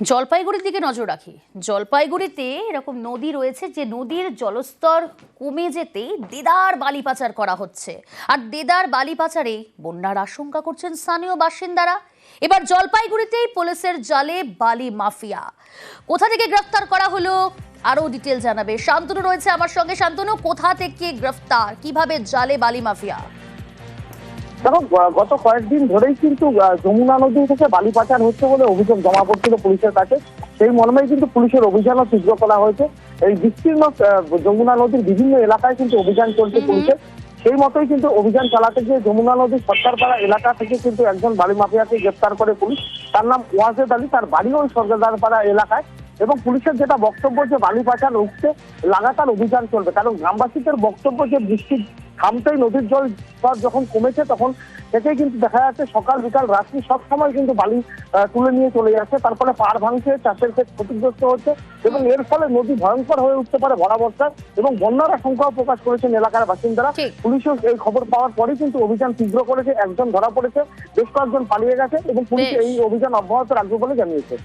জলপাইগুড়ির দিকে নজর রাখি। জলপাইগুড়িতে এরকম নদী রয়েছে যে নদীর জলস্তর কমে যেতেই দেদার বালি পাচার করা হচ্ছে। আর দেদার বালি পাচারে বন্যার আশঙ্কা করছেন স্থানীয় বাসিন্দারা। এবার জলপাইগুড়িতেই পুলিশের জালে বালি মাফিয়া। কোথা থেকে গ্রেফতার করা হলো, আরও ডিটেল জানাবে। শান্তনু রয়েছে আমার সঙ্গে। শান্তনু, কোথা থেকে গ্রেফতার? কীভাবে জালে বালি মাফিয়া? দেখো গত কয়েকদিন ধরেই কিন্তু যমুনা নদী থেকে বালি পাচার হচ্ছে বলে অভিযোগ জমা পড়ছিল পুলিশের কাছে। সেই মর্মেই কিন্তু পুলিশের অভিযানও তীব্র করা হয়েছে। এই বিস্তীর্ণ যমুনা নদীর বিভিন্ন এলাকায় কিন্তু অভিযান চলছে পুলিশের। সেই মতোই কিন্তু অভিযান চালাতে গিয়ে যমুনা নদীর সরকারপাড়া এলাকা থেকে কিন্তু একজন বালি মাফিয়াকে গ্রেপ্তার করে পুলিশ। তার নাম ওয়াজেদ আলী তার বাড়িও ওই সরকারপাড়া এলাকায়। এবং পুলিশের যেটা বক্তব্য যে বালি পাচার রুখতে লাগাতার অভিযান চলবে। কারণ গ্রামবাসীদের বক্তব্য যে বৃষ্টির থামতেই নদীর জল যখন কমেছে তখন থেকেই কিন্তু দেখা যাচ্ছে সকাল বিকাল রাত্রি সব সময় কিন্তু বালি তুলে নিয়ে চলে যাচ্ছে। তারপরে পাড় ভাঙছে চাষের ক্ষেত ক্ষতিগ্রস্ত হচ্ছে এবং এর ফলে নদী ভয়ঙ্কর হয়ে উঠতে পারে ভরা বর্ষায় এবং বন্যার আশঙ্কাও প্রকাশ করেছেন এলাকার বাসিন্দারা। পুলিশও এই খবর পাওয়ার পরে কিন্তু অভিযান তীব্র করেছে একজন ধরা পড়েছে বেশ কয়েকজন পালিয়ে গেছে এবং পুলিশ এই অভিযান অব্যাহত রাখবে বলে জানিয়েছে।